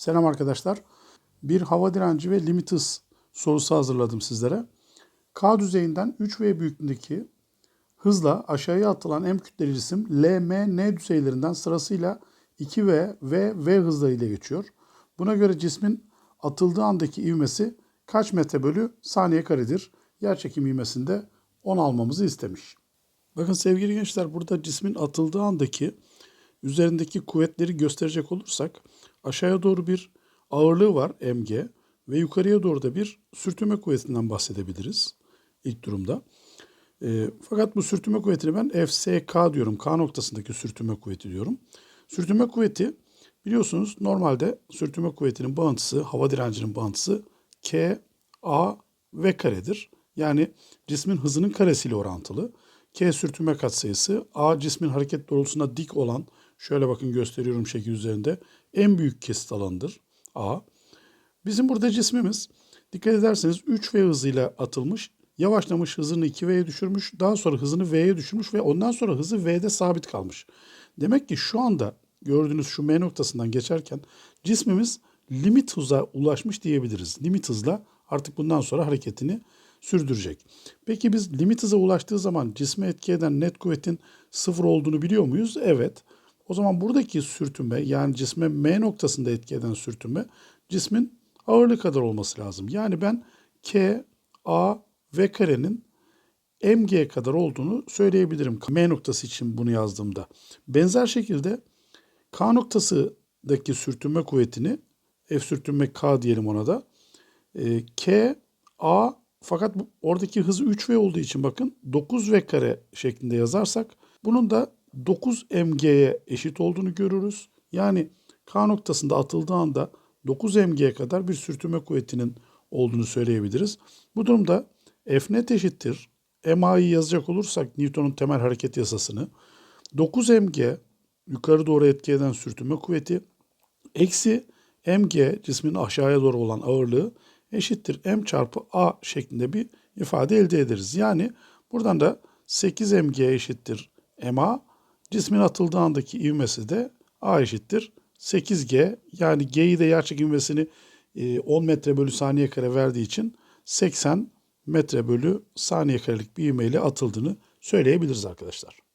Selam arkadaşlar. Bir hava direnci ve limit hız sorusu hazırladım sizlere. K düzeyinden 3V büyüklüğündeki hızla aşağıya atılan M kütleli cisim L, M, N düzeylerinden sırasıyla 2V ve V hızlarıyla geçiyor. Buna göre cismin atıldığı andaki ivmesi kaç metre bölü saniye karedir? Yerçekim ivmesinde 10 almamızı istemiş. Bakın sevgili gençler burada cismin atıldığı andaki üzerindeki kuvvetleri gösterecek olursak aşağıya doğru bir ağırlığı var mg ve yukarıya doğru da bir sürtünme kuvvetinden bahsedebiliriz ilk durumda. E, fakat bu sürtünme kuvvetini ben FSK diyorum. K noktasındaki sürtünme kuvveti diyorum. Sürtünme kuvveti biliyorsunuz normalde sürtünme kuvvetinin bağıntısı, hava direncinin bağıntısı K, A ve karedir. Yani cismin hızının karesiyle orantılı. K sürtünme katsayısı, A cismin hareket doğrultusunda dik olan, şöyle bakın gösteriyorum şekil üzerinde, en büyük kesit alanıdır A. Bizim burada cismimiz dikkat ederseniz 3V hızıyla atılmış, yavaşlamış hızını 2V'ye düşürmüş, daha sonra hızını V'ye düşürmüş ve ondan sonra hızı V'de sabit kalmış. Demek ki şu anda gördüğünüz şu M noktasından geçerken cismimiz limit hıza ulaşmış diyebiliriz. Limit hızla artık bundan sonra hareketini sürdürecek. Peki biz limit hıza ulaştığı zaman cisme etki eden net kuvvetin sıfır olduğunu biliyor muyuz? Evet. O zaman buradaki sürtünme yani cisme M noktasında etki eden sürtünme cismin ağırlığı kadar olması lazım. Yani ben K, A ve karenin mg kadar olduğunu söyleyebilirim. M noktası için bunu yazdığımda. Benzer şekilde K noktasındaki sürtünme kuvvetini F sürtünme K diyelim ona da. E, K, A fakat oradaki hızı 3V olduğu için bakın 9V kare şeklinde yazarsak bunun da 9 mg'ye eşit olduğunu görürüz. Yani K noktasında atıldığı anda 9 mg'ye kadar bir sürtünme kuvvetinin olduğunu söyleyebiliriz. Bu durumda F net eşittir. MA'yı yazacak olursak Newton'un temel hareket yasasını 9 mg yukarı doğru etki eden sürtünme kuvveti eksi mg cismin aşağıya doğru olan ağırlığı eşittir m çarpı a şeklinde bir ifade elde ederiz. Yani buradan da 8 mg eşittir ma cismin atıldığı andaki ivmesi de a eşittir 8g yani g'yi de yerçekim ivmesini 10 metre bölü saniye kare verdiği için 80 metre bölü saniye karelik bir ivmeyle atıldığını söyleyebiliriz arkadaşlar.